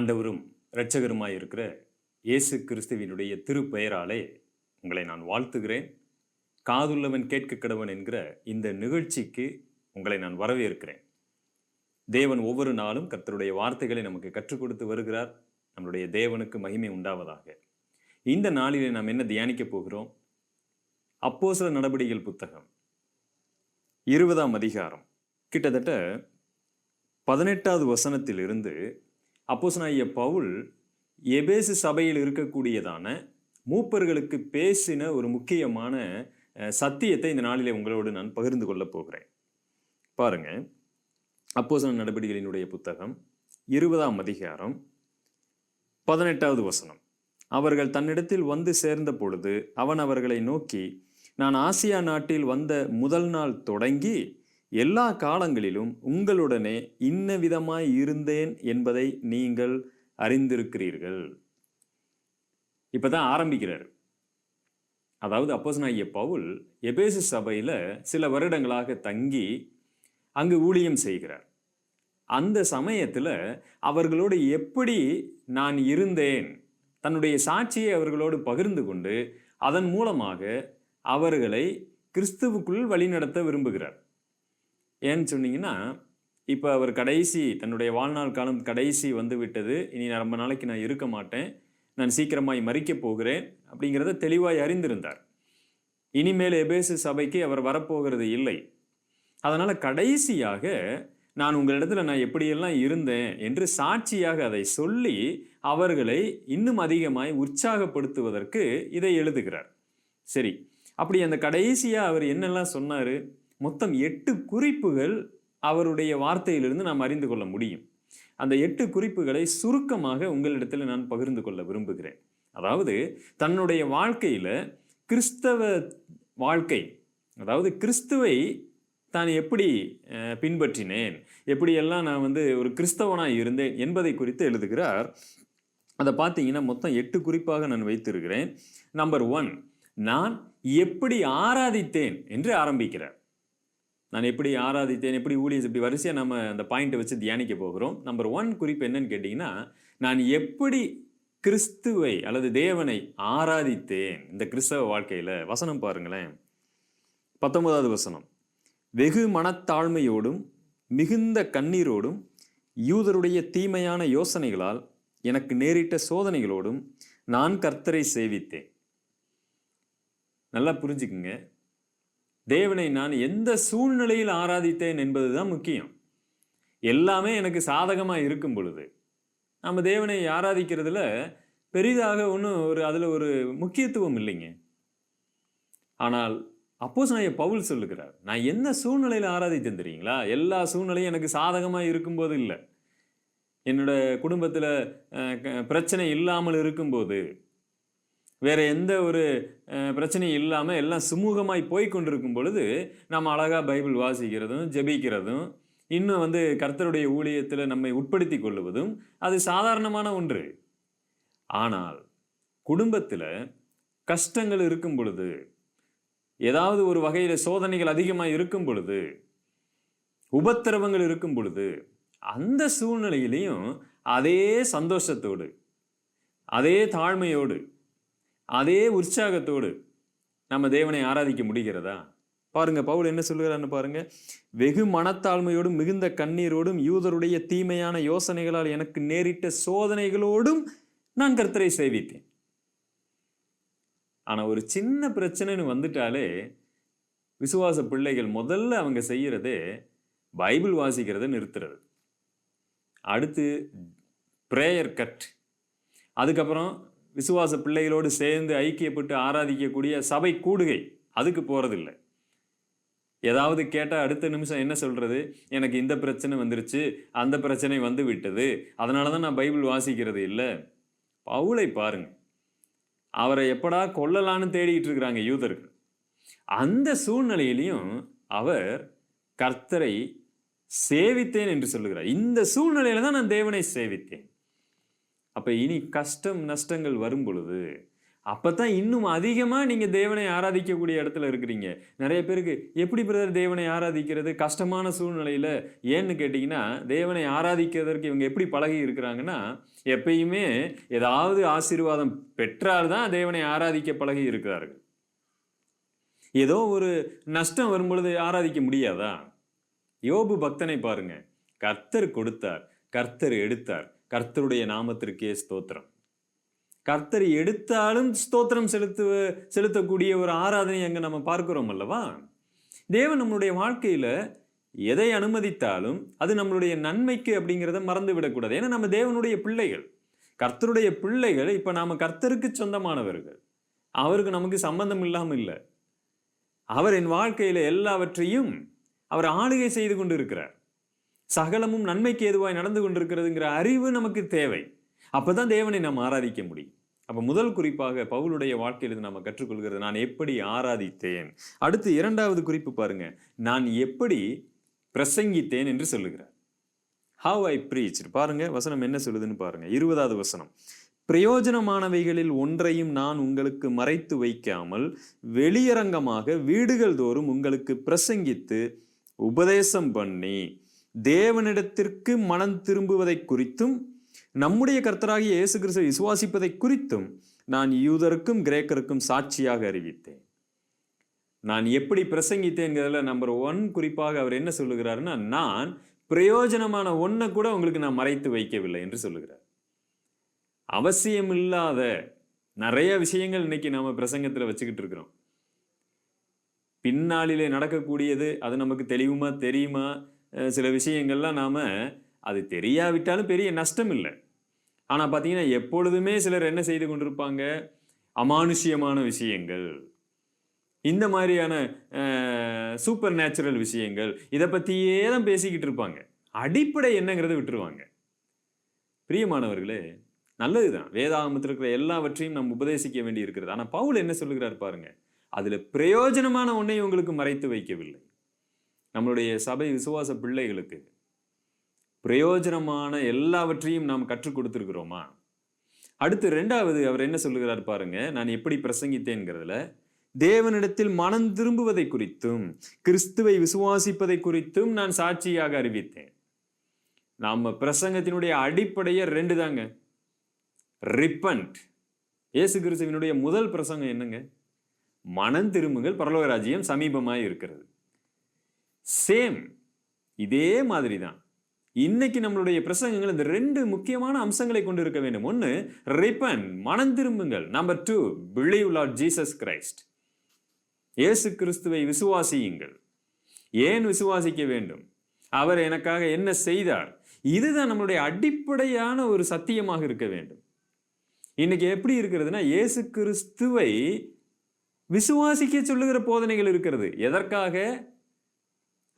ஆண்டவரும் இரட்சகருமாய் இருக்கிற இயேசு கிறிஸ்துவினுடைய திருப்பெயராலே உங்களை நான் வாழ்த்துகிறேன். காதுள்ளவன் கேட்க கடவன் என்கிற இந்த நிகழ்ச்சிக்கு உங்களை நான் வரவேற்கிறேன். தேவன் ஒவ்வொரு நாளும் கர்த்தருடைய வார்த்தைகளை நமக்கு கற்றுக் கொடுத்து வருகிறார். நம்முடைய தேவனுக்கு மகிமை உண்டாவதாக. இந்த நாளிலே நாம் என்ன தியானிக்கப் போகிறோம்? அப்போ சில நடவடிக்கைகள் புத்தகம். இருபதாம் அதிகாரம். கிட்டத்தட்ட பதினெட்டாவது வசனத்திலிருந்து அப்போஸ்தலனாகிய பவுல் எபேசு சபையில் இருக்கக்கூடியதான மூப்பர்களுக்கு பேசின ஒரு முக்கியமான சத்தியத்தை இந்த நாளிலே உங்களோடு நான் பகிர்ந்து கொள்ளப் போகிறேன். பாருங்க. அப்போசன நடவடிக்கைகளினுடைய புத்தகம் இருபதாம் அதிகாரம் பதினெட்டாவது வசனம். அவர்கள் தன்னிடத்தில் வந்து சேர்ந்த பொழுது அவன் அவர்களை நோக்கி நான் ஆசியா நாட்டில் வந்த முதல் நாள் தொடங்கி எல்லா காலங்களிலும் உங்களுடனே இன்ன விதமாய் இருந்தேன் என்பதை நீங்கள் அறிந்திருக்கிறீர்கள். இப்பதான் ஆரம்பிக்கிறார். அதாவது அப்போஸ்தலனாகிய பவுல் எபேசு சபையில் சில வருடங்களாக தங்கி அங்கு ஊழியம் செய்கிறார். அந்த சமயத்தில் அவர்களோடு எப்படி நான் இருந்தேன் தன்னுடைய சாட்சியை அவர்களோடு பகிர்ந்து கொண்டு அதன் மூலமாக அவர்களை கிறிஸ்துவுக்குள் வழிநடத்த விரும்புகிறார். ஏன்னு சொன்னீங்கன்னா இப்போ அவர் கடைசி தன்னுடைய வாழ்நாள் காலம் கடைசி வந்து விட்டது இனி ரொம்ப நாளைக்கு நான் இருக்க மாட்டேன். நான் சீக்கிரமாய் மறிக்கப் போகிறேன் அப்படிங்கிறத தெளிவாய் அறிந்திருந்தார். இனிமேல் எபேசு சபைக்கு அவர் வரப்போகிறது இல்லை. அதனால் கடைசியாக நான் உங்களிடத்துல நான் எப்படியெல்லாம் இருந்தேன் என்று சாட்சியாக அதை சொல்லி அவர்களை இன்னும் அதிகமாய் உற்சாகப்படுத்துவதற்கு இதை எழுதுகிறார். சரி அப்படி அந்த கடைசியாக அவர் என்னெல்லாம் சொன்னார்? மொத்தம் எட்டு குறிப்புகள் அவருடைய வார்த்தையிலிருந்து நாம் அறிந்து கொள்ள முடியும். அந்த எட்டு குறிப்புகளை சுருக்கமாக உங்களிடத்தில் நான் பகிர்ந்து கொள்ள விரும்புகிறேன். அதாவது தன்னுடைய வாழ்க்கையில் கிறிஸ்தவ வாழ்க்கை அதாவது கிறிஸ்துவை தான் எப்படி பின்பற்றினேன் எப்படியெல்லாம் நான் வந்து ஒரு கிறிஸ்தவனாக இருந்தேன் என்பதை குறித்து எழுதுகிறார். அதை பார்த்தீங்கன்னா மொத்தம் எட்டு குறிப்பாக நான் வைத்திருக்கிறேன். நம்பர் ஒன் நான் எப்படி ஆராதித்தேன் என்று ஆரம்பிக்கிறார். நான் எப்படி ஆராதித்தேன் எப்படி ஊழியர் இப்படி வரிசையாக நம்ம அந்த பாயிண்ட்டை வச்சு தியானிக்க போகிறோம். நம்பர் ஒன் குறிப்பு என்னன்னு கேட்டிங்கன்னா நான் எப்படி கிறிஸ்துவை அல்லது தேவனை ஆராதித்தேன்? இந்த கிறிஸ்தவ வாழ்க்கையில் வசனம் பாருங்களேன். பத்தொன்பதாவது வசனம். வெகு மனத்தாழ்மையோடும் மிகுந்த கண்ணீரோடும் யூதருடைய தீமையான யோசனைகளால் எனக்கு நேரிட்ட சோதனைகளோடும் நான் கர்த்தரை சேவித்தேன். நல்லா புரிஞ்சுக்குங்க. தேவனை நான் எந்த சூழ்நிலையில் ஆராதித்தேன் என்பது தான் முக்கியம். எல்லாமே எனக்கு சாதகமாக இருக்கும் பொழுது நம்ம தேவனை ஆராதிக்கிறதுல பெரிதாக ஒன்றும் ஒரு அதில் ஒரு முக்கியத்துவம் இல்லைங்க. ஆனால் அப்போஸ் நான் பவுல் சொல்லுகிறார் நான் என்ன சூழ்நிலையில் ஆராதித்தேன் தெரியுங்களா? எல்லா சூழ்நிலையும் எனக்கு சாதகமாக இருக்கும்போது இல்லை. என்னோட குடும்பத்தில் பிரச்சனை இல்லாமல் இருக்கும்போது வேறு எந்த ஒரு பிரச்சனையும் இல்லாமல் எல்லாம் சுமூகமாய் போய் கொண்டிருக்கும் பொழுது நம்ம அழகாக பைபிள் வாசிக்கிறதும் ஜெபிக்கிறதும் இன்னும் வந்து கர்த்தருடைய ஊழியத்தில் நம்மை உட்படுத்தி கொள்ளுவதும் அது சாதாரணமான ஒன்று. ஆனால் குடும்பத்தில் கஷ்டங்கள் இருக்கும் பொழுது ஏதாவது ஒரு வகையில் சோதனைகள் அதிகமாக இருக்கும் பொழுது உபத்திரவங்கள் இருக்கும் பொழுது அந்த சூழ்நிலையிலையும் அதே சந்தோஷத்தோடு அதே தாழ்மையோடு அதே உற்சாகத்தோடு நம்ம தேவனை ஆராதிக்க முடிகிறதா? பாருங்க பவுல் என்ன சொல்லுகிறான்னு பாருங்க. வெகு மனத்தாழ்மையோடும் மிகுந்த கண்ணீரோடும் யூதருடைய தீமையான யோசனைகளால் எனக்கு நேரிட்ட சோதனைகளோடும் நான் கர்த்தரை சேவித்தேன். ஆனால் ஒரு சின்ன பிரச்சனைன்னு வந்துட்டாலே விசுவாச பிள்ளைகள் முதல்ல அவங்க செய்கிறதே பைபிள் வாசிக்கிறதை நிறுத்துறது. அடுத்து ப்ரேயர் கட் அதுக்கப்புறம் விசுவாச பிள்ளைகளோடு சேர்ந்து ஐக்கியப்பட்டு ஆராதிக்கக்கூடிய சபை கூடுகை அதுக்கு போகிறதில்லை ஏதாவது கேட்டால் அடுத்த நிமிஷம் என்ன சொல்கிறது எனக்கு இந்த பிரச்சனை வந்துருச்சு அந்த பிரச்சனை வந்து விட்டது அதனால தான் நான் பைபிள் வாசிக்கிறது இல்லை. பவுலை பாருங்க. அவரை எப்படா கொல்லலான்னு தேடிட்டு இருக்கிறாங்க யூதர்கள். அந்த சூழ்நிலையிலையும் அவர் கர்த்தரை சேவித்தேன் என்று சொல்லுகிறார். இந்த சூழ்நிலையில தான் நான் தேவனை சேவித்தேன். அப்போ இனி கஷ்டம் நஷ்டங்கள் வரும் பொழுது அப்பதான் இன்னும் அதிகமா நீங்க தேவனை ஆராதிக்கக்கூடிய இடத்துல இருக்கிறீங்க. நிறைய பேருக்கு எப்படி பிரதர் தேவனை ஆராதிக்கிறது? கஷ்டமான சூழ்நிலையில ஏன்னு கேட்டிங்கன்னா தேவனை ஆராதிக்கிறதற்கு இவங்க எப்படி பழகி இருக்கிறாங்கன்னா எப்பயுமே ஏதாவது ஆசீர்வாதம் பெற்றால்தான் தேவனை ஆராதிக்க பழகி இருக்கிறார்கள். ஏதோ ஒரு நஷ்டம் வரும்பொழுது ஆராதிக்க முடியாதா? யோபு பக்தனை பாருங்க. கர்த்தர் கொடுத்தார் கர்த்தர் எடுத்தார். கர்த்தருடைய நாமத்திற்கே ஸ்தோத்திரம். கர்த்தர் எடுத்தாலும் ஸ்தோத்திரம் செலுத்து செலுத்தக்கூடிய ஒரு ஆராதனை அங்கே நம்ம பார்க்கிறோம் அல்லவா? தேவன் நம்மளுடைய வாழ்க்கையில் எதை அனுமதித்தாலும் அது நம்மளுடைய நன்மைக்கு அப்படிங்கிறத மறந்து விடக்கூடாது. ஏன்னா நம்ம தேவனுடைய பிள்ளைகள். கர்த்தருடைய பிள்ளைகள் இப்போ நாம் கர்த்தருக்கு சொந்தமானவர்கள். அவருக்கு நமக்கு சம்பந்தம் இல்லாமல் இல்லை. அவர் என் வாழ்க்கையில் எல்லாவற்றையும் அவர் ஆளுகை செய்து கொண்டு இருக்கிறார் சகலமும் நன்மைக்கு ஏதுவாய் நடந்து கொண்டிருக்கிறதுங்கிற அறிவு நமக்கு தேவை. அப்பதான் தேவனை நாம் ஆராதிக்க முடியும். அப்போ முதல் குறிப்பாக பவுலுடைய வாழ்க்கையில் நாம் கற்றுக்கொள்கிறது நான் எப்படி ஆராதித்தேன்? அடுத்து இரண்டாவது குறிப்பு பாருங்க நான் எப்படி பிரசங்கித்தேன் என்று சொல்லுகிறார். ஹவ் ஐ ப்ரீச் பாருங்க வசனம் என்ன சொல்லுதுன்னு பாருங்க. இருபதாவது வசனம் பிரயோஜனமானவைகளில் ஒன்றையும் நான் உங்களுக்கு மறைத்து வைக்காமல் வெளியரங்கமாக வீடுகள் தோறும் உங்களுக்கு பிரசங்கித்து உபதேசம் பண்ணி தேவனிடத்திற்கு மனம் திரும்புவதை குறித்தும் நம்முடைய கர்த்தராகிய இயேசு கிறிஸ்துவை விசுவாசிப்பதை குறித்தும் நான் யூதருக்கும் கிரேக்கருக்கும் சாட்சியாக அறிவித்தேன். நான் எப்படி பிரசங்கித்தேங்கிறதுல நம்பர் ஒன் குறிப்பாக அவர் என்ன சொல்லுகிறாருன்னா நான் பிரயோஜனமான ஒன்றை கூட உங்களுக்கு நான் மறைத்து வைக்கவில்லை என்று சொல்லுகிறார். அவசியமில்லாத நிறைய விஷயங்கள் இன்னைக்கு நாம பிரசங்கத்தில் வச்சுக்கிட்டு இருக்கிறோம். பின்னாளிலே நடக்கக்கூடியது அது நமக்கு தெளிவுமா தெரியுமா? சில விஷயங்கள்லாம் நாம் அது தெரியாவிட்டாலும் பெரிய நஷ்டம் இல்லை ஆனால் பார்த்தீங்கன்னா எப்பொழுதுமே சிலர் என்ன செய்து கொண்டிருப்பாங்க? அமானுஷ்யமான விஷயங்கள். இந்த மாதிரியான சூப்பர் நேச்சுரல் விஷயங்கள் இதை பற்றியே தான் பேசிக்கிட்டு இருப்பாங்க. அடிப்படை என்னங்கிறத விட்டுருவாங்க. பிரியமானவர்களே நல்லதுதான். வேதாகமத்தில் இருக்கிற எல்லாவற்றையும் நம்ம உபதேசிக்க வேண்டி இருக்கிறது ஆனால் பவுல் என்ன சொல்லுகிறார் பாருங்க அதில் பிரயோஜனமான ஒன்றை உங்களுக்கு மறைத்து வைக்கவில்லை. நம்மளுடைய சபை விசுவாச பிள்ளைகளுக்கு பிரயோஜனமான எல்லாவற்றையும் நாம் கற்றுக் கொடுத்துருக்கிறோமா? அடுத்து ரெண்டாவது அவர் என்ன சொல்லுகிறார் பாருங்க நான் எப்படி பிரசங்கித்தேங்கிறதுல தேவனிடத்தில் மனம் திரும்புவதை குறித்தும் கிறிஸ்துவை விசுவாசிப்பதை குறித்தும் நான் சாட்சியாக அறிவித்தேன். நம்ம பிரசங்கத்தினுடைய அடிப்படையை ரெண்டு தாங்க. ரிப்பன்ட் இயேசு கிறிஸ்துவினுடைய முதல் பிரசங்கம் என்னங்க? மனம் திரும்புங்கள் பரலோக சமீபமாக இருக்கிறது. சேம் இதே மாதிரி தான் இன்னைக்கு நம்மளுடைய பிரசங்கங்கள் இந்த ரெண்டு முக்கியமான அம்சங்களை கொண்டு இருக்க வேண்டும். ஒன்று ரிப்பன் மனம் திரும்புங்கள். Number two believe Lord Jesus Christ இயேசு கிறிஸ்துவை விசுவாசியுங்கள். ஏன் விசுவாசிக்க வேண்டும்? அவர் எனக்காக என்ன செய்தார்? இதுதான் நம்மளுடைய அடிப்படையான ஒரு சத்தியமாக இருக்க வேண்டும். இன்னைக்கு எப்படி இருக்கிறதுனா இயேசு கிறிஸ்துவை விசுவாசிக்க சொல்லுகிற போதனைகள் இருக்கிறது. எதற்காக?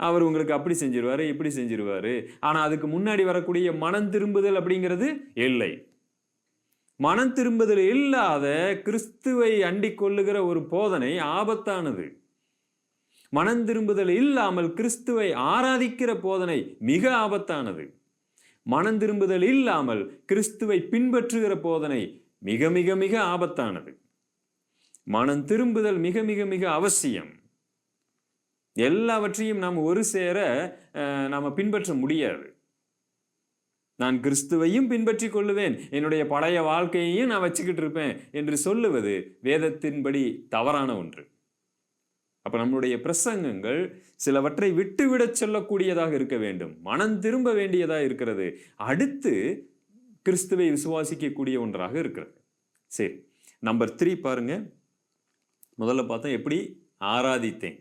அவர் உங்களுக்கு அப்படி செஞ்சிருவார் இப்படி செஞ்சிருவார். ஆனால் அதுக்கு முன்னாடி வரக்கூடிய மனம் திரும்புதல் அப்படிங்கிறது இல்லை. மனம் திரும்புதல் இல்லாத கிறிஸ்துவை அண்டிக் கொள்ளுகிற ஒரு போதனை ஆபத்தானது. மனம் திரும்புதல் இல்லாமல் கிறிஸ்துவை ஆராதிக்கிற போதனை மிக ஆபத்தானது. மனம் திரும்புதல் இல்லாமல் கிறிஸ்துவை பின்பற்றுகிற போதனை மிக மிக மிக ஆபத்தானது. மனம் திரும்புதல் மிக மிக மிக அவசியம். எல்லாவற்றையும் நாம் ஒரு சேர நாம் பின்பற்ற முடியாது. நான் கிறிஸ்துவையும் பின்பற்றி கொள்ளுவேன். என்னுடைய பழைய வாழ்க்கையையும் நான் வச்சுக்கிட்டு இருப்பேன் என்று சொல்லுவது வேதத்தின்படி தவறான ஒன்று. அப்போ நம்மளுடைய பிரசங்கங்கள் சிலவற்றை விட்டுவிடச் சொல்லக்கூடியதாக இருக்க வேண்டும். மனம் திரும்ப வேண்டியதாக இருக்கிறது. அடுத்து கிறிஸ்துவை விசுவாசிக்கக்கூடிய ஒன்றாக இருக்கிறது. சரி நம்பர் த்ரீ பாருங்க. முதல்ல பார்த்தா எப்படி ஆராதித்தேன்.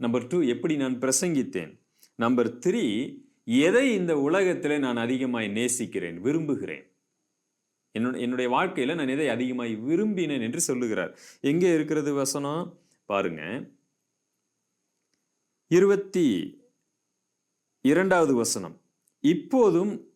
நம்பர் டூ எப்படி நான் பிரசங்கித்தேன்? நம்பர் த்ரீ எதை இந்த உலகத்தில் நான் அதிகமாய் நேசிக்கிறேன் விரும்புகிறேன்? என்னுடைய என்னுடைய வாழ்க்கையில் நான் எதை அதிகமாய் விரும்பினேன் என்று சொல்லுகிறார். எங்கே இருக்கிறது வசனம்? பாருங்க. இருபத்தி இரண்டாவது வசனம். இப்போதும்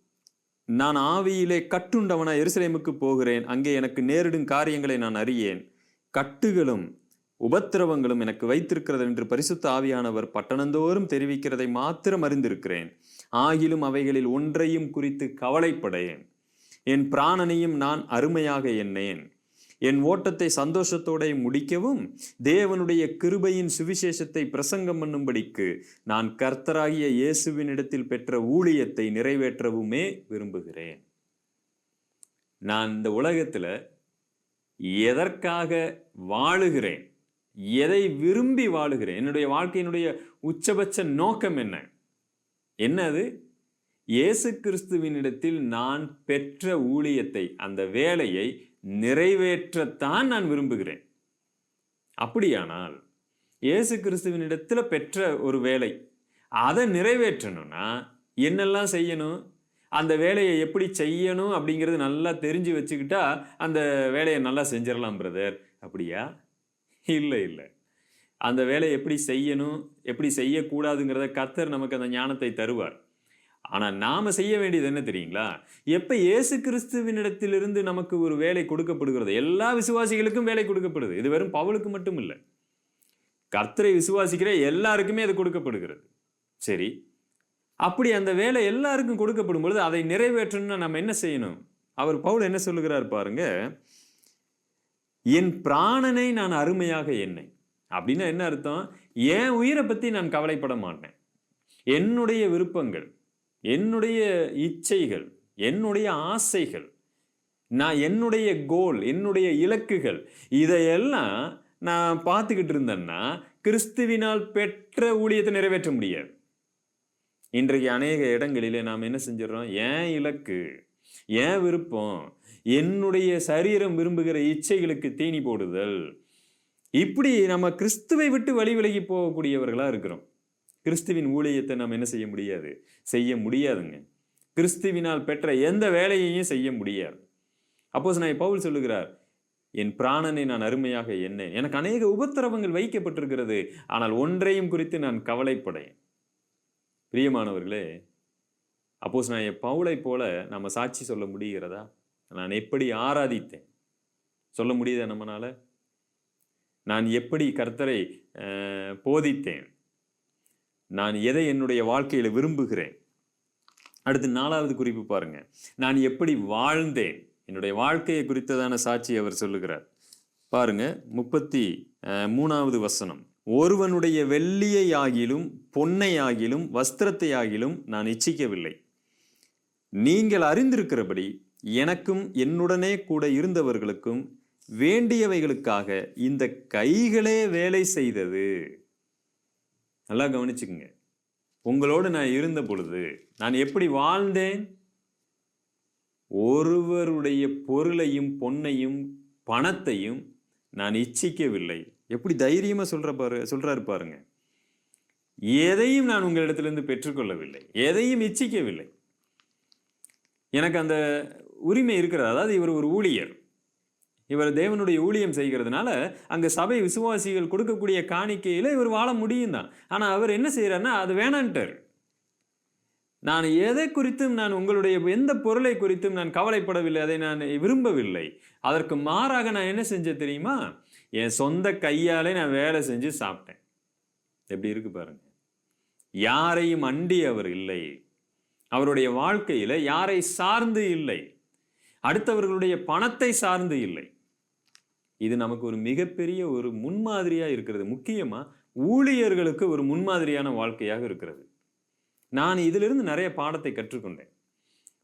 நான் ஆவியிலே கட்டுண்டவனா எருசலேமுக்கு போகிறேன். அங்கே எனக்கு நேரிடும் காரியங்களை நான் அறியேன். கட்டுகளும் உபத்திரவங்களும் எனக்கு வைத்திருக்கிறது என்று பரிசுத்த ஆவியானவர் பட்டணந்தோறும் தெரிவிக்கிறதை மாத்திரம் அறிந்திருக்கிறேன். ஆகிலும் அவைகளில் ஒன்றையும் குறித்து கவலைப்படையேன் என் பிராணனையும் நான் அருமையாக எண்ணேன். என் ஓட்டத்தை சந்தோஷத்தோட முடிக்கவும் தேவனுடைய கிருபையின் சுவிசேஷத்தை பிரசங்கம் பண்ணும்படிக்கு நான் கர்த்தராகிய இயேசுவினிடத்தில் பெற்ற ஊழியத்தை நிறைவேற்றவுமே விரும்புகிறேன். நான் இந்த உலகத்தில் எதற்காக வாழுகிறேன்? எதை விரும்பி வாழுகிறேன்? என்னுடைய வாழ்க்கையினுடைய உச்சபட்ச நோக்கம் என்ன? என்ன அது இயேசு கிறிஸ்துவினிடத்தில் நான் பெற்ற ஊழியத்தை அந்த வேலையை நிறைவேற்றத்தான் நான் விரும்புகிறேன். அப்படியானால் இயேசு கிறிஸ்துவினிடத்தில் பெற்ற ஒரு வேலை அதை நிறைவேற்றணும்னா என்னெல்லாம் செய்யணும்? அந்த வேலையை எப்படி செய்யணும் அப்படிங்கிறது நல்லா தெரிஞ்சு வச்சுக்கிட்டா அந்த வேலையை நல்லா செஞ்சிடலாம் பிரதர். அப்படியா? இல்லை இல்லை. அந்த வேலையை எப்படி செய்யணும் எப்படி செய்யக்கூடாதுங்கிறத கத்தர் நமக்கு அந்த ஞானத்தை தருவார். ஆனால் நாம் செய்ய வேண்டியது என்ன தெரியுங்களா? எப்போ இயேசு கிறிஸ்துவினிடத்திலிருந்து நமக்கு ஒரு வேலை கொடுக்கப்படுகிறது எல்லா விசுவாசிகளுக்கும் வேலை கொடுக்கப்படுது. இது வெறும் பவுலுக்கு மட்டும் இல்லை. கர்த்தரை விசுவாசிக்கிற எல்லாருக்குமே அது கொடுக்கப்படுகிறது. சரி. அப்படி அந்த வேலை எல்லாருக்கும் கொடுக்கப்படும் பொழுது அதை நிறைவேற்றணும்னா நம்ம என்ன செய்யணும்? அவர் பவுல் என்ன சொல்லுகிறார் பாருங்கள் என் பிராணனை நான் அருமையாக எண்ணெய் அப்படின்னா என்ன அர்த்தம்? என் உயிரை பற்றி நான் கவலைப்பட மாட்டேன். என்னுடைய விருப்பங்கள் என்னுடைய இச்சைகள் என்னுடைய ஆசைகள் நான் என்னுடைய கோல் என்னுடைய இலக்குகள் இதையெல்லாம் நான் பார்த்துக்கிட்டு இருந்தேன்னா கிறிஸ்துவினால் பெற்ற ஊழியத்தை நிறைவேற்ற முடியாது. இன்றைக்கு அநேக இடங்களிலே நாம் என்ன செஞ்சிடறோம்? ஏன் இலக்கு ஏன் விருப்பம் என்னுடைய சரீரம் விரும்புகிற இச்சைகளுக்கு தீனி போடுதல். இப்படி நம்ம கிறிஸ்துவை விட்டு வழி விலகி போகக்கூடியவர்களா இருக்கிறோம். கிறிஸ்துவின் ஊழியத்தை நாம் என்ன செய்ய முடியாது? செய்ய முடியாதுங்க. கிறிஸ்துவினால் பெற்ற எந்த வேலையையும் செய்ய முடியாது. அப்போஸ் நான் பவுல் சொல்லுகிறார் என் பிராணனை நான் அருமையாக எண்ணேன். எனக்கு அநேக உபத்திரவங்கள் வைக்கப்பட்டிருக்கிறது. ஆனால் ஒன்றையும் குறித்து நான் கவலைப்படேன். பிரியமானவர்களே அப்போஸ் நான் என் பவுலை போல நம்ம சாட்சி சொல்ல முடிகிறதா? நான் எப்படி ஆராதித்தேன்? சொல்ல முடியுதா நம்மளால் நான் எப்படி கர்த்தரை போதித்தேன்? நான் எதை என்னுடைய வாழ்க்கையில் விரும்புகிறேன்? அடுத்து நாலாவது குறிப்பு பாருங்க. நான் எப்படி வாழ்ந்தேன்? என்னுடைய வாழ்க்கையை குறித்ததான சாட்சி அவர் சொல்லுகிறார். பாருங்க முப்பத்தி மூணாவது வசனம். ஒருவனுடைய வெள்ளியை ஆகிலும் பொன்னை ஆகிலும் வஸ்திரத்தை ஆகிலும் நான் இச்சிக்கவில்லை. நீங்கள் அறிந்திருக்கிறபடி எனக்கும் என்னுடனே கூட இருந்தவர்களுக்கும் வேண்டியவைகளுக்காக இந்த கைகளே வேலை செய்தது. நல்லா கவனிச்சுக்குங்க. உங்களோடு நான் இருந்த பொழுது நான் எப்படி வாழ்ந்தேன்? ஒருவருடைய பொருளையும் பொன்னையும் பணத்தையும் நான் இச்சிக்கவில்லை. எப்படி தைரியமாக சொல்கிற பாரு சொல்கிறாரு பாருங்க. எதையும் நான் உங்களிடத்திலிருந்து பெற்றுக்கொள்ளவில்லை. எதையும் இச்சிக்கவில்லை. எனக்கு அந்த உரிமை இருக்கிறது. அதாவது இவர் ஒரு ஊழியர். இவர் தேவனுடைய ஊழியம் செய்கிறதுனால அங்கே சபை விசுவாசிகள் கொடுக்கக்கூடிய காணிக்கையில் இவர் வாழ முடியும் தான். ஆனால் அவர் என்ன செய்யறாருன்னா அது வேணான்ட்டார். நான் எதை குறித்தும் நான் உங்களுடைய எந்த பொருளை குறித்தும் நான் கவலைப்படவில்லை அதை நான் விரும்பவில்லை. அதற்கு மாறாக நான் என்ன செஞ்சேன் தெரியுமா? என் சொந்த கையாலே நான் வேலை செஞ்சு சாப்பிட்டேன். எப்படி இருக்கு பாருங்க. யாரையும் அண்டி அவர் இல்லை. அவருடைய வாழ்க்கையில் யாரை சார்ந்து இல்லை. அடுத்தவர்களுடைய பணத்தை சார்ந்து இல்லை. இது நமக்கு ஒரு மிகப்பெரிய ஒரு முன்மாதிரியா இருக்கிறது. முக்கியமா ஊழியர்களுக்கு ஒரு முன்மாதிரியான வாழ்க்கையாக இருக்கிறது. நான் இதிலிருந்து நிறைய பாடத்தை கற்றுக்கொண்டேன்.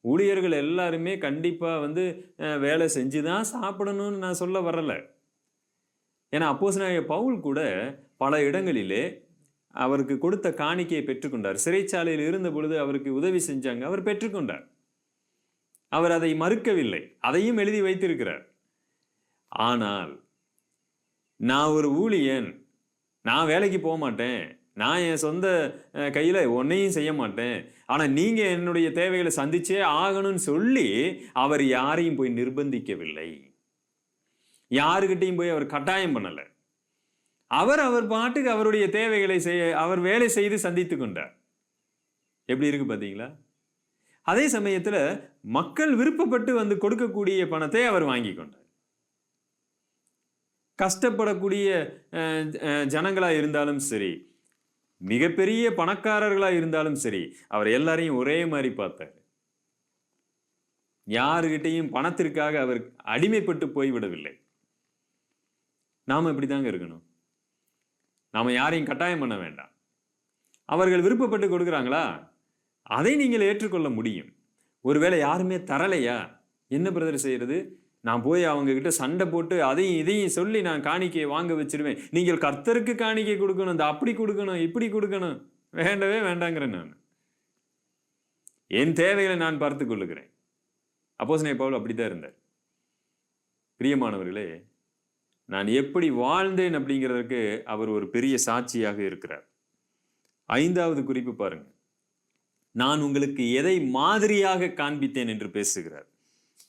ஊழியர்கள் எல்லாருமே கண்டிப்பா வந்து வேலை செஞ்சு தான் சாப்பிடணும்னு நான் சொல்ல வரல. ஏன்னா அப்போஸ் பவுல் கூட பல இடங்களிலே அவருக்கு கொடுத்த காணிக்கையை பெற்றுக்கொண்டார். சிறைச்சாலையில் இருந்த பொழுது அவருக்கு உதவி செஞ்சாங்க. அவர் பெற்றுக்கொண்டார். அவர் அதை மறுக்கவில்லை. அதையும் எழுதி வைத்திருக்கிறார். ஆனால் நான் ஒரு ஊழியன். நான் வேலைக்கு போக மாட்டேன். நான் என் சொந்த கையில் ஒன்றையும் ஒன்னையும் செய்ய மாட்டேன். ஆனால் நீங்கள் என்னுடைய தேவைகளை சந்திச்சே ஆகணும்னு சொல்லி அவர் யாரையும் போய் நிர்பந்திக்கவில்லை. யாருக்கிட்டையும் போய் அவர் கட்டாயம் பண்ணலை. அவர் அவர் பாட்டுக்கு அவருடைய தேவைகளை செய்ய அவர் வேலை செய்து சந்தித்து கொண்டார். எப்படி இருக்கு பார்த்தீங்களா அதே சமயத்தில் மக்கள் விருப்பப்பட்டு வந்து கொடுக்கக்கூடிய பணத்தை அவர் வாங்கி கொண்டார். கஷ்டப்படக்கூடிய ஜனங்களாக இருந்தாலும் சரி மிகப்பெரிய பணக்காரர்களாக இருந்தாலும் சரி அவர் எல்லாரையும் ஒரே மாதிரி பார்த்தார். யாருகிட்டையும் பணத்திற்காக அவர் அடிமைப்பட்டு போய்விடவில்லை நாம் இப்படி தாங்க இருக்கணும். நாம் யாரையும் கட்டாயம் பண்ண வேண்டாம். அவர்கள் விருப்பப்பட்டு கொடுக்குறாங்களா? அதை நீங்கள் ஏற்றுக்கொள்ள முடியும். ஒருவேளை யாருமே தரலையா? என்ன பிரதர் செய்கிறது நான் போய் அவங்க கிட்ட சண்டை போட்டு அதையும் இதையும் சொல்லி நான் காணிக்கையை வாங்க வச்சிருவேன். நீங்கள் கர்த்தருக்கு காணிக்கை கொடுக்கணும் இந்த அப்படி கொடுக்கணும் இப்படி கொடுக்கணும். வேண்டவே வேண்டாங்கிறேன் நான். என் தேவைகளை நான் பார்த்து கொள்ளுகிறேன். அப்போஸ் பவுல் அப்படித்தான் இருந்தார். பிரியமானவர்களே நான் எப்படி வாழ்ந்தேன் அப்படிங்கிறதுக்கு அவர் ஒரு பெரிய சாட்சியாக இருக்கிறார். ஐந்தாவது குறிப்பு பாருங்கள் நான் உங்களுக்கு எதை மாதிரியாக காண்பித்தேன் என்று பேசுகிறார்.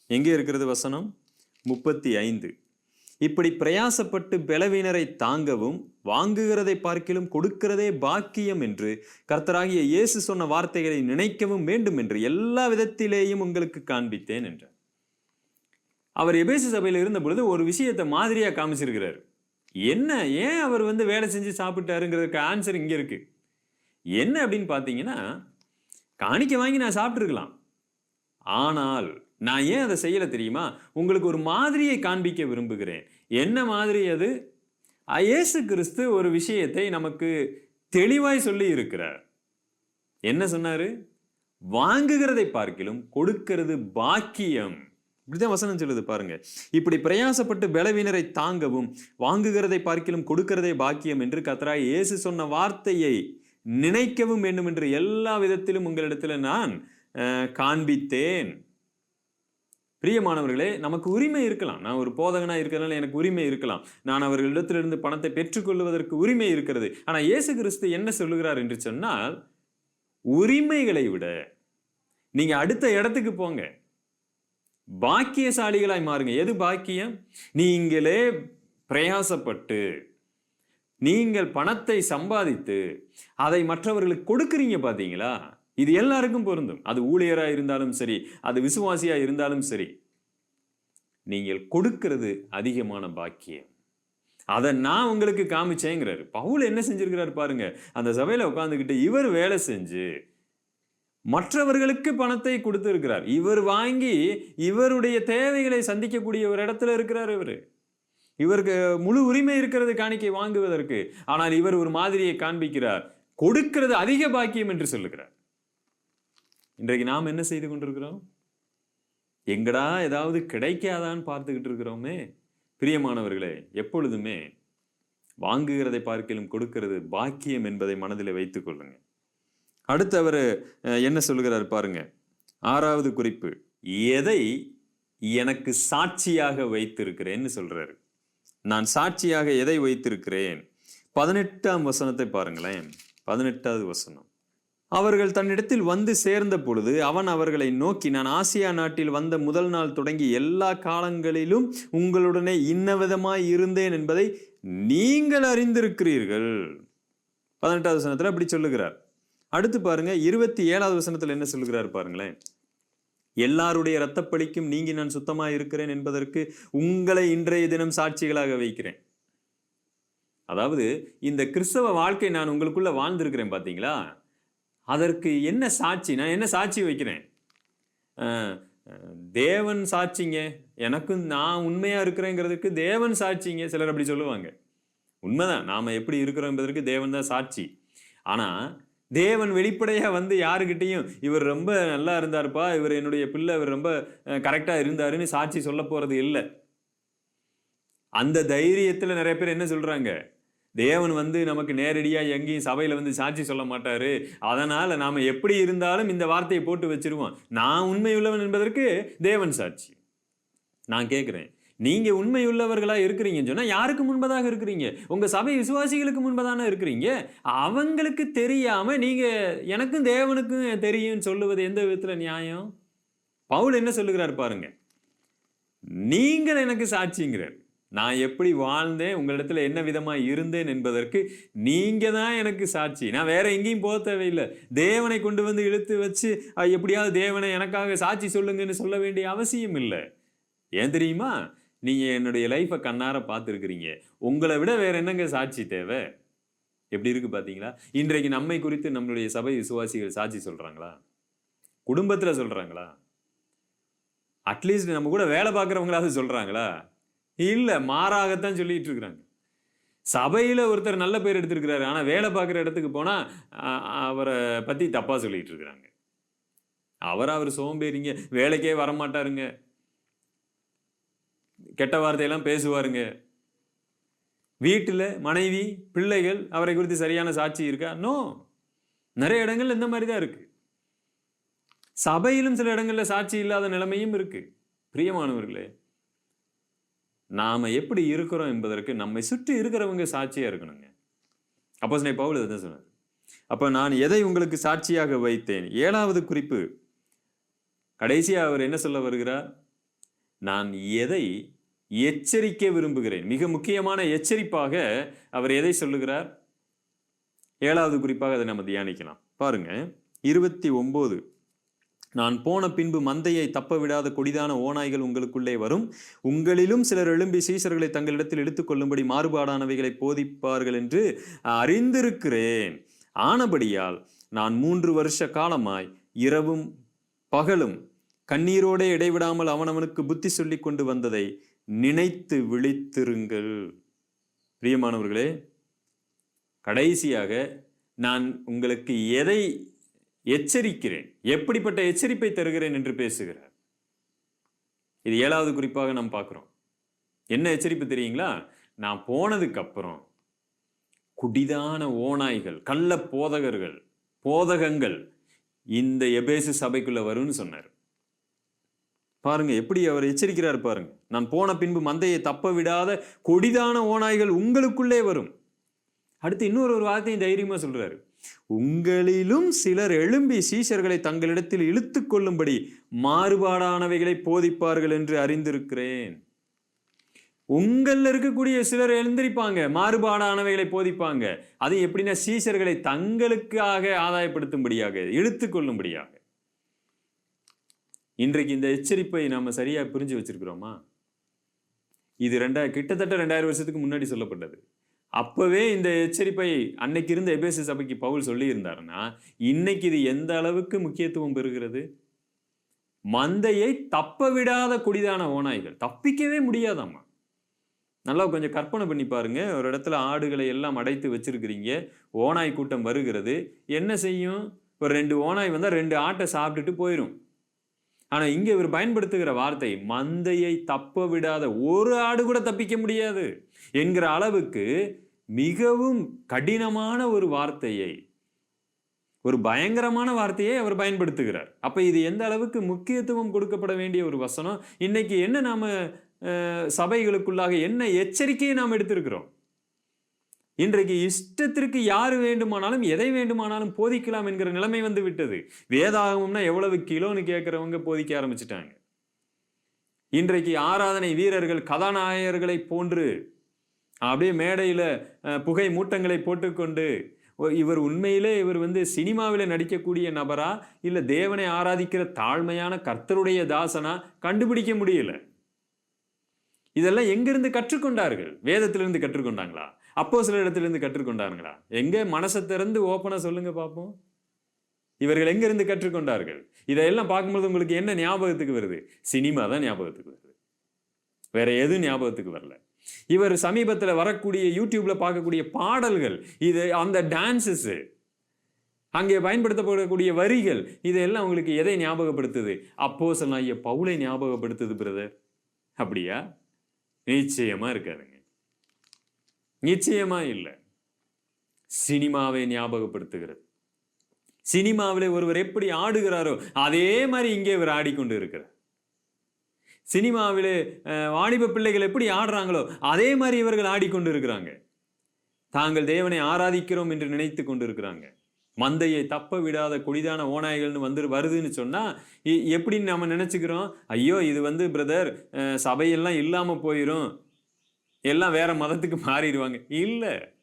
எங்கே இருக்கிறது வசனம்? முப்பத்தி ஐந்து. இப்படி பிரயாசப்பட்டு பலவீனரை தாங்கவும் வாங்குகிறதை பார்க்கிலும் கொடுக்கிறதே பாக்கியம் என்று கர்த்தராகிய இயேசு சொன்ன வார்த்தைகளை நினைக்கவும் வேண்டும் என்று எல்லா விதத்திலேயும் உங்களுக்கு காண்பித்தேன் என்றார். அவர் எபேசு சபையில் இருந்த பொழுது ஒரு விஷயத்தை மாதிரியாக காமிச்சிருக்கிறார். என்ன? ஏன் அவர் வந்து வேலை செஞ்சு சாப்பிட்டாருங்கிறதுக்கு ஆன்சர் இங்கே இருக்கு. என்ன அப்படின்னு பார்த்தீங்கன்னா காணிக்க வாங்கி நான் சாப்பிட்ருக்கலாம் ஆனால் நான் ஏன் அதை செய்யலை தெரியுமா? உங்களுக்கு ஒரு மாதிரியை காண்பிக்க விரும்புகிறேன். என்ன மாதிரி அது? அஹ், இயேசு கிறிஸ்து ஒரு விஷயத்தை நமக்கு தெளிவாய் சொல்லி இருக்கிறார். என்ன சொன்னார்? வாங்குகிறதை பார்க்கிலும் கொடுக்கிறது பாக்கியம். இப்படிதான் வசனம் சொல்லுது பாருங்க. இப்படி பிரயாசப்பட்டு பலவீனரை தாங்கவும் வாங்குகிறதை பார்க்கிலும் கொடுக்கிறதே பாக்கியம் என்று கத்ரா இயேசு சொன்ன வார்த்தையை நினைக்கவும் வேண்டும் என்று எல்லா விதத்திலும் உங்களிடத்தில் நான் காண்பித்தேன். பிரியமானவர்களே நமக்கு உரிமை இருக்கலாம். நான் ஒரு போதகனாக இருக்கிறதுனால எனக்கு உரிமை இருக்கலாம். நான் அவர்களிடத்திலிருந்து பணத்தை பெற்றுக்கொள்வதற்கு உரிமை இருக்கிறது. ஆனால் இயேசு கிறிஸ்து என்ன சொல்லுகிறார் என்று சொன்னால் உரிமைகளை விட நீங்க அடுத்த இடத்துக்கு போங்க. பாக்கியசாலிகளாய் மாறுங்க. எது பாக்கியம்? நீங்களே பிரயாசப்பட்டு நீங்கள் பணத்தை சம்பாதித்து அதை மற்றவர்களுக்கு கொடுக்குறீங்க பார்த்தீங்களா இது எல்லாருக்கும் பொருந்தும். அது ஊழியராக இருந்தாலும் சரி அது விசுவாசியாக இருந்தாலும் சரி. நீங்கள் கொடுக்கிறது அதிகமான பாக்கியம். அதை நான் உங்களுக்கு காமிச்சேங்கிறாரு. பவுல் என்ன செஞ்சிருக்கிறாரு பாருங்க. அந்த சபையில உட்காந்துக்கிட்டு இவர் வேலை செஞ்சு மற்றவர்களுக்கு பணத்தை கொடுத்து இருக்கிறார் இவர் வாங்கி இவருடைய தேவைகளை சந்திக்கக்கூடிய ஒரு இடத்துல இருக்கிறார் இவர். இவருக்கு முழு உரிமை இருக்கிறது காணிக்கை வாங்குவதற்கு. ஆனால் இவர் ஒரு மாதிரியை காண்பிக்கிறார். கொடுக்கிறது அதிக பாக்கியம் என்று சொல்லுகிறார். இன்றைக்கு நாம் என்ன செய்து கொண்டிருக்கிறோம்? எங்கடா ஏதாவது கிடைக்காதான்னு பார்த்துக்கிட்டு இருக்கிறோமே. பிரியமானவர்களே எப்பொழுதுமே வாங்குகிறதை பார்க்கிலும் கொடுக்கிறது பாக்கியம் என்பதை மனதில் வைத்துக் கொள்ளுங்க அடுத்து அவர் என்ன சொல்லுகிறார் பாருங்க. ஆறாவது குறிப்பு எதை எனக்கு சாட்சியாக வைத்திருக்கிறேன்னு சொல்றாரு. நான் சாட்சியாக எதை வைத்திருக்கிறேன்? பதினெட்டாம் வசனத்தை பாருங்களேன். பதினெட்டாவது வசனம். அவர்கள் தன்னிடத்தில் வந்து சேர்ந்த பொழுது அவன் அவர்களை நோக்கி நான் ஆசியா நாட்டில் வந்த முதல் நாள் தொடங்கி எல்லா காலங்களிலும் உங்களுடனே இன்னவிதமாய் இருந்தேன் என்பதை நீங்கள் அறிந்திருக்கிறீர்கள். பதினெட்டாவது வசனத்தில் அப்படி சொல்லுகிறார். அடுத்து பாருங்க இருபத்தி ஏழாவது வசனத்தில் என்ன சொல்லுகிறார் பாருங்களேன். எல்லாருடைய இரத்தப்பழிக்கும் நீங்கி நான் சுத்தமாக இருக்கிறேன் என்பதற்கு உங்களை இன்றைய தினம் சாட்சிகளாக வைக்கிறேன். அதாவது இந்த கிறிஸ்தவ வாழ்க்கை நான் உங்களுக்குள்ள வாழ்ந்திருக்கிறேன் பார்த்தீங்களா அதற்கு என்ன சாட்சி? நான் என்ன சாட்சி வைக்கிறேன்? தேவன் சாட்சிங்க. எனக்கும் நான் உண்மையாக இருக்கிறேங்கிறதுக்கு தேவன் சாட்சிங்க. சிலர் அப்படி சொல்லுவாங்க. உண்மைதான். நாம் எப்படி இருக்கிறோம் என்பதற்கு தேவன் தான் சாட்சி. ஆனால் தேவன் வெளிப்படையாக வந்து யாருக்கிட்டையும் இவர் ரொம்ப நல்லா இருந்தாருப்பா இவர் என்னுடைய பிள்ளை இவர் ரொம்ப கரெக்டாக இருந்தாருன்னு சாட்சி சொல்ல போகிறது இல்லை. அந்த தைரியத்தில் நிறைய பேர் என்ன சொல்கிறாங்க தேவன் வந்து நமக்கு நேரடியாக எங்கேயும் சபையில் வந்து சாட்சி சொல்ல மாட்டார். அதனால் நாம் எப்படி இருந்தாலும் இந்த வார்த்தையை போட்டு வச்சிருவோம். நான் உண்மையுள்ளவன் என்பதற்கு தேவன் சாட்சி. நான் கேட்குறேன் நீங்க உண்மையுள்ளவர்களா இருக்கிறீங்கன்னு சொன்னா யாருக்கு முன்பதாக இருக்கிறீங்க? உங்க சபை விசுவாசிகளுக்கு முன்பதானே இருக்கிறீங்க? அவங்களுக்கு தெரியாம நீங்க எனக்கும் தேவனுக்கும் தெரியும்னு சொல்லுவது எந்த விதத்துல நியாயம்? பவுல் என்ன சொல்லுகிறார் பாருங்க. நீங்கள் எனக்கு சாட்சிங்கிறார். நான் எப்படி வாழ்ந்தேன் உங்களிடத்துல என்ன விதமா இருந்தேன் என்பதற்கு நீங்க தான் எனக்கு சாட்சி. நான் வேற எங்கேயும் போக தேவையில்லை. தேவனை கொண்டு வந்து இழுத்து வச்சு எப்படியாவது தேவனை எனக்காக சாட்சி சொல்லுங்கன்னு சொல்ல வேண்டிய அவசியம் இல்லை. ஏன் தெரியுமா? நீங்கள் என்னுடைய லைஃப்பை கண்ணார பார்த்துருக்குறீங்க. உங்களை விட வேற என்னங்க சாட்சி தேவை? எப்படி இருக்கு பார்த்தீங்களா இன்றைக்கு நம்மை குறித்து நம்மளுடைய சபை விசுவாசிகள் சாட்சி சொல்கிறாங்களா குடும்பத்தில் சொல்கிறாங்களா அட்லீஸ்ட் நம்ம கூட வேலை பார்க்குறவங்களாவது சொல்கிறாங்களா இல்லை மாறாகத்தான் சொல்லிட்டு இருக்கிறாங்க. சபையில் ஒருத்தர் நல்ல பேர் எடுத்திருக்கிறாரு ஆனால் வேலை பார்க்குற இடத்துக்கு போனால் அவரை பற்றி தப்பாக சொல்லிட்டு இருக்கிறாங்க. அவர் அவர் சோம்பேறிங்க வேலைக்கே வரமாட்டாருங்க. கெட்ட வார்த்தையெல்லாம் பேசுவாருங்க. வீட்டில் மனைவி பிள்ளைகள் அவரை குறித்து சரியான சாட்சி இருக்கா? நோ நிறைய இடங்கள்ல இந்த மாதிரி தான் இருக்கு. சபையிலும் சில இடங்களில் சாட்சி இல்லாத நிலைமையும் இருக்கு. பிரியமானவர்களே நாம் எப்படி இருக்கிறோம் என்பதற்கு நம்மை சுற்றி இருக்கிறவங்க சாட்சியாக இருக்கணுங்க. அப்போ பவுல் இதை சொன்னார். அப்போ நான் எதை உங்களுக்கு சாட்சியாக வைத்தேன்? ஏழாவது குறிப்பு. கடைசியாக அவர் என்ன சொல்ல வருகிறார்? நான் எதை எச்சரிக்க விரும்புகிறேன். மிக முக்கியமான எச்சரிப்பாக அவர் எதை சொல்லுகிறார்? ஏழாவது குறிப்பாக அதை நம்ம தியானிக்கலாம். பாருங்க. இருபத்தி ஒன்பது நான் போன பின்பு மந்தையை தப்ப விடாத கொடிதான ஓநாய்கள் உங்களுக்குள்ளே வரும். உங்களிலும் சிலர் எழும்பி சீசர்களை தங்களிடத்தில் எடுத்துக்கொள்ளும்படி மாறுபாடானவைகளை போதிப்பார்கள் என்று அறிந்திருக்கிறேன். ஆனபடியால் நான் மூன்று வருஷ காலமாய் இரவும் பகலும் கண்ணீரோடே இடைவிடாமல் அவனவனுக்கு புத்தி சொல்லி கொண்டு வந்ததை நினைத்து விழித்திருங்கள். பிரியமானவர்களே கடைசியாக நான் உங்களுக்கு எதை எச்சரிக்கிறேன்? எப்படிப்பட்ட எச்சரிப்பை தருகிறேன் என்று பேசுகிறார். இது ஏழாவது குறிப்பாக நாம் பார்க்குறோம். என்ன எச்சரிப்பு தெரியுங்களா? நான் போனதுக்கப்புறம் குடிதான ஓநாய்கள் கள்ள போதகர்கள் போதகங்கள் இந்த எபேசு சபைக்குள்ளே வரும்னு சொன்னார். பாருங்க எப்படி அவர் எச்சரிக்கிறார் பாருங்க. நான் போன பின்பு மந்தையை தப்ப விடாத கொடிதான ஓநாய்கள் உங்களுக்குள்ளே வரும். அடுத்து இன்னொரு ஒரு வார்த்தையும் தைரியமா சொல்றாரு. உங்களிலும் சிலர் எழும்பி சீஷர்களை தங்களிடத்தில் இழுத்து கொள்ளும்படி மாறுபாடானவைகளை போதிப்பார்கள் என்று அறிந்திருக்கிறேன். உங்கள்ல இருக்கக்கூடிய சிலர் எழுந்திருப்பாங்க மாறுபாடானவைகளை போதிப்பாங்க. அது எப்படின்னா சீசர்களை தங்களுக்காக ஆதாயப்படுத்தும்படியாக இழுத்து கொள்ளும்படியாக. இன்றைக்கு இந்த எச்சரிப்பை நாம சரியா புரிஞ்சு வச்சிருக்கிறோமா? இது ரெண்டா கிட்டத்தட்ட ரெண்டாயிரம் வருஷத்துக்கு முன்னாடி சொல்லப்பட்டது. அப்பவே இந்த எச்சரிப்பை அன்னைக்கு இருந்த எபேசு சபைக்கு பவுல் சொல்லி இருந்தாருன்னா இன்னைக்கு இது எந்த அளவுக்கு முக்கியத்துவம் பெறுகிறது? மந்தையை தப்ப விடாத குடிதான ஓநாய்கள் தப்பிக்கவே முடியாதாம்மா? நல்லா கொஞ்சம் கற்பனை பண்ணி பாருங்க. ஒரு இடத்துல ஆடுகளை எல்லாம் அடைத்து வச்சிருக்கிறீங்க. ஓநாய் கூட்டம் வருகிறது. என்ன செய்யும்? ஒரு ரெண்டு ஓநாய் வந்தால் ரெண்டு ஆட்டை சாப்பிட்டுட்டு போயிடும் ஆனால் இங்கே இவர் பயன்படுத்துகிற வார்த்தை மந்தையை தப்ப விடாத ஒரு ஆடு கூட தப்பிக்க முடியாது என்கிற அளவுக்கு மிகவும் கடினமான ஒரு வார்த்தையை ஒரு பயங்கரமான வார்த்தையை அவர் பயன்படுத்துகிறார். அப்போ இது எந்த அளவுக்கு முக்கியத்துவம் கொடுக்கப்பட வேண்டிய ஒரு வசனம்? இன்னைக்கு என்ன நாம் சபைகளுக்குள்ளாக என்ன எச்சரிக்கையை நாம் எடுத்திருக்கிறோம்? இன்றைக்கு இஷ்டத்திற்கு யார் வேண்டுமானாலும் எதை வேண்டுமானாலும் போதிக்கலாம் என்கிற நிலைமை வந்து விட்டது. வேதாகமம்னா எவ்வளவு கிலோன்னு கேட்குறவங்க போதிக்க ஆரம்பிச்சிட்டாங்க. இன்றைக்கு ஆராதனை வீரர்கள் கதாநாயகர்களை போன்று அப்படியே மேடையில் புகை மூட்டங்களை போட்டுக்கொண்டு இவர் உண்மையிலே இவர் வந்து சினிமாவில் நடிக்கக்கூடிய நபரா இல்லை தேவனை ஆராதிக்கிற தாழ்மையான கர்த்தருடைய தாசனா கண்டுபிடிக்க முடியல. இதெல்லாம் எங்கிருந்து கற்றுக்கொண்டார்கள்? வேதத்திலிருந்து கற்றுக்கொண்டாங்களா? அப்போ சில இடத்திலிருந்து கற்றுக்கொண்டாருங்களா எங்க மனசை திறந்து ஓப்பனா சொல்லுங்க பார்ப்போம் இவர்கள் எங்கிருந்து கற்றுக்கொண்டார்கள்? இதையெல்லாம் பார்க்கும்போது உங்களுக்கு என்ன ஞாபகத்துக்கு வருது? சினிமா தான் ஞாபகத்துக்கு வருது. வேற எதுவும் ஞாபகத்துக்கு வரல? இவர் சமீபத்தில் வரக்கூடிய யூடியூப்ல பார்க்கக்கூடிய பாடல்கள் இது அந்த டான்சஸ் அங்கே பயன்படுத்தப்படக்கூடிய வரிகள் இதெல்லாம் உங்களுக்கு எதை ஞாபகப்படுத்துது? அப்போ ஐயா பவுலை ஞாபகப்படுத்துது பிரதர் அப்படியா? நிச்சயமா இருக்காதுங்க நிச்சயமா இல்லை. சினிமாவை ஞாபகப்படுத்துகிறது. சினிமாவிலே ஒருவர் எப்படி ஆடுகிறாரோ அதே மாதிரி இங்கே இவர் ஆடிக்கொண்டு இருக்கிறார். சினிமாவிலே வாலிப பிள்ளைகள் எப்படி ஆடுறாங்களோ அதே மாதிரி இவர்கள் ஆடிக்கொண்டு இருக்கிறாங்க. தாங்கள் தேவனை ஆராதிக்கிறோம் என்று நினைத்து கொண்டு இருக்கிறாங்க. மந்தையை தப்ப விடாத கொடிதான ஓநாய்கள்னு வந்து வருதுன்னு சொன்னால் இ- எப்படின்னு நம்ம நினச்சிக்கிறோம்? ஐயோ இது வந்து பிரதர் சபையெல்லாம் இல்லாமல் போயிடும் எல்லாம் வேற மதத்துக்கு மாறிடுவாங்க. இல்லை.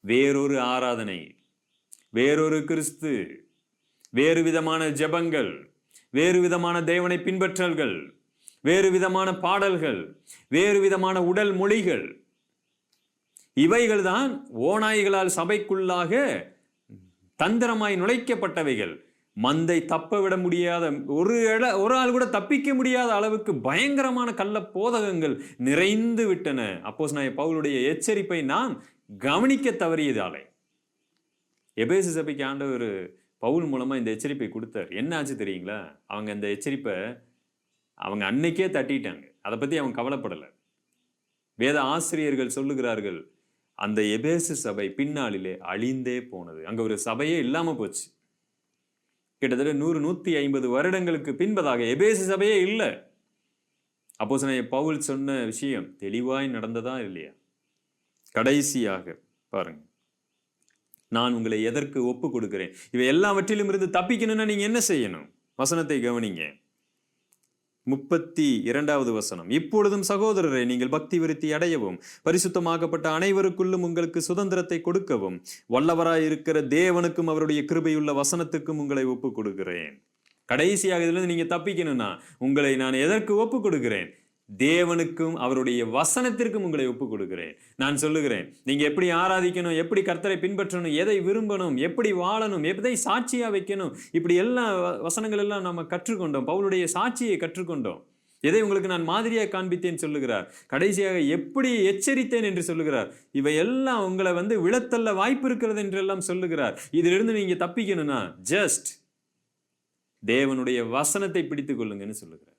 வேறொரு ஆராதனை வேறொரு கிறிஸ்து வேறு விதமான ஜெபங்கள் வேறு விதமான தேவனை பின்பற்றல்கள் வேறு விதமான பாடல்கள் வேறு விதமான உடல் மொழிகள். இவைகள்தான் ஓநாய்களால் சபைக்குள்ளாக தந்திரமாய் நுழைக்கப்பட்டவைகள். மந்தை தப்ப விட முடியாத ஒரு இட ஒரு ஆள் கூட தப்பிக்க முடியாத அளவுக்கு பயங்கரமான கள்ள போதகங்கள் நிறைந்து விட்டன. அப்போஸ் நான் பவுலுடைய எச்சரிப்பை நான் கவனிக்க தவறியதாலே எபேசு சபைக்கு ஆண்டவர் பவுல் மூலமாக இந்த எச்சரிப்பை கொடுத்தார். என்ன ஆச்சு தெரியுங்களா? அவங்க அந்த எச்சரிப்பை அவங்க அன்னைக்கே தட்டிட்டாங்க. அதை பற்றி அவங்க கவலைப்படலை. வேத ஆசிரியர்கள் சொல்லுகிறார்கள் அந்த எபேசு சபை பின்னாளிலே அழிந்தே போனது. அங்கே ஒரு சபையே இல்லாமல் போச்சு. கிட்டத்தட்ட நூறு நூற்றி ஐம்பது வருடங்களுக்கு பின்பதாக எபேசு சபையே இல்லை. அப்போ பவுல் சொன்ன விஷயம் தெளிவாய் நடந்ததா இல்லையா? கடைசியாக பாருங்க. நான் உங்களை எதற்கு ஒப்பு கொடுக்கிறேன்? இவை எல்லாவற்றிலும் இருந்து தப்பிக்கணும்னா நீங்க என்ன செய்யணும்? வசனத்தை கவனிங்க. முப்பத்தி இரண்டாவது வசனம். இப்பொழுதும் சகோதரரை நீங்கள் பக்தி விருத்தி அடையவும் பரிசுத்தமாக்கப்பட்ட அனைவருக்குள்ளும் உங்களுக்கு சுதந்திரத்தை கொடுக்கவும் வல்லவராய் இருக்கிற தேவனுக்கும் அவருடைய கிருபையுள்ள வசனத்துக்கும் உங்களை ஒப்புக் கொடுக்கிறேன் கடைசியாக இதுல இருந்து நீங்க தப்பிக்கணும்னா உங்களை நான் எதற்கு ஒப்பு கொடுக்கிறேன் தேவனுக்கும் அவருடைய வசனத்திற்கும் உங்களை ஒப்பு கொடுக்கிறேன் நான் சொல்லுகிறேன் நீங்க எப்படி ஆராதிக்கணும் எப்படி கர்த்தரை பின்பற்றணும் எதை விரும்பணும் எப்படி வாழணும் எதை சாட்சியா வைக்கணும் இப்படி எல்லா வ- வசனங்கள் எல்லாம் நம்ம கற்றுக்கொண்டோம். பவுளுடைய சாட்சியை கற்றுக்கொண்டோம். எதை உங்களுக்கு நான் மாதிரியாக காண்பித்தேன் சொல்லுகிறார். கடைசியாக எப்படி எச்சரித்தேன் என்று சொல்லுகிறார். இவை எல்லாம் உங்களை வந்து விழத்தள்ள வாய்ப்பு இருக்கிறது என்றெல்லாம் சொல்லுகிறார். இதிலிருந்து நீங்க தப்பிக்கணும்னா ஜஸ்ட் தேவனுடைய வசனத்தை பிடித்துக் கொள்ளுங்கன்னு சொல்லுகிறார்.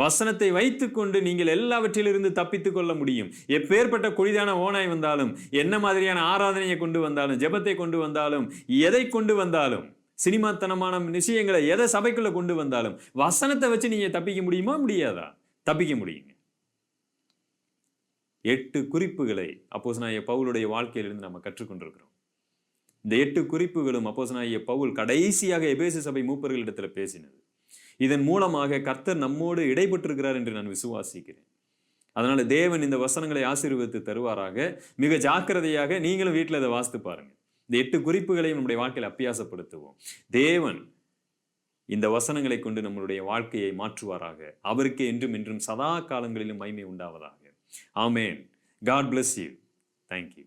வசனத்தை வைத்துக்கொண்டு நீங்கள் எல்லாவற்றிலிருந்து தப்பித்து கொள்ள முடியும். எப்பேற்பட்ட கொடிதான ஓனாய் வந்தாலும் என்ன மாதிரியான ஆராதனையை கொண்டு வந்தாலும் ஜெபத்தை கொண்டு வந்தாலும் எதை கொண்டு வந்தாலும் சினிமாத்தனமான விஷயங்களை எதை சபைக்குள்ள கொண்டு வந்தாலும் வசனத்தை வச்சு நீங்க தப்பிக்க முடியுமா முடியாதா? தப்பிக்க முடியுங்க. எட்டு குறிப்புகளை அப்போஸ்தலனாகிய பவுலுடைய வாழ்க்கையிலிருந்து நம்ம கற்றுக்கொண்டிருக்கிறோம். இந்த எட்டு குறிப்புகளும் அப்போஸ்தலனாகிய பவுல் கடைசியாக எபேசு சபை மூப்பர்களிடத்துல பேசினது. இதன் மூலமாக கர்த்தர் நம்மோடு இடைப்பட்டிருக்கிறார் என்று நான் விசுவாசிக்கிறேன். அதனால் தேவன் இந்த வசனங்களை ஆசீர்வதித்து தருவாராக. மிக ஜாக்கிரதையாக நீங்களும் வீட்டில் இதை வாசித்து பாருங்க. இந்த எட்டு குறிப்புகளையும் நம்முடைய வாழ்க்கையில் அப்பியாசப்படுத்துவோம். தேவன் இந்த வசனங்களை கொண்டு நம்மளுடைய வாழ்க்கையை மாற்றுவாராக. அவருக்கு என்றும் என்றும் சதா காலங்களிலும் மைமை உண்டாவதாக. ஆமேன். God bless you thank you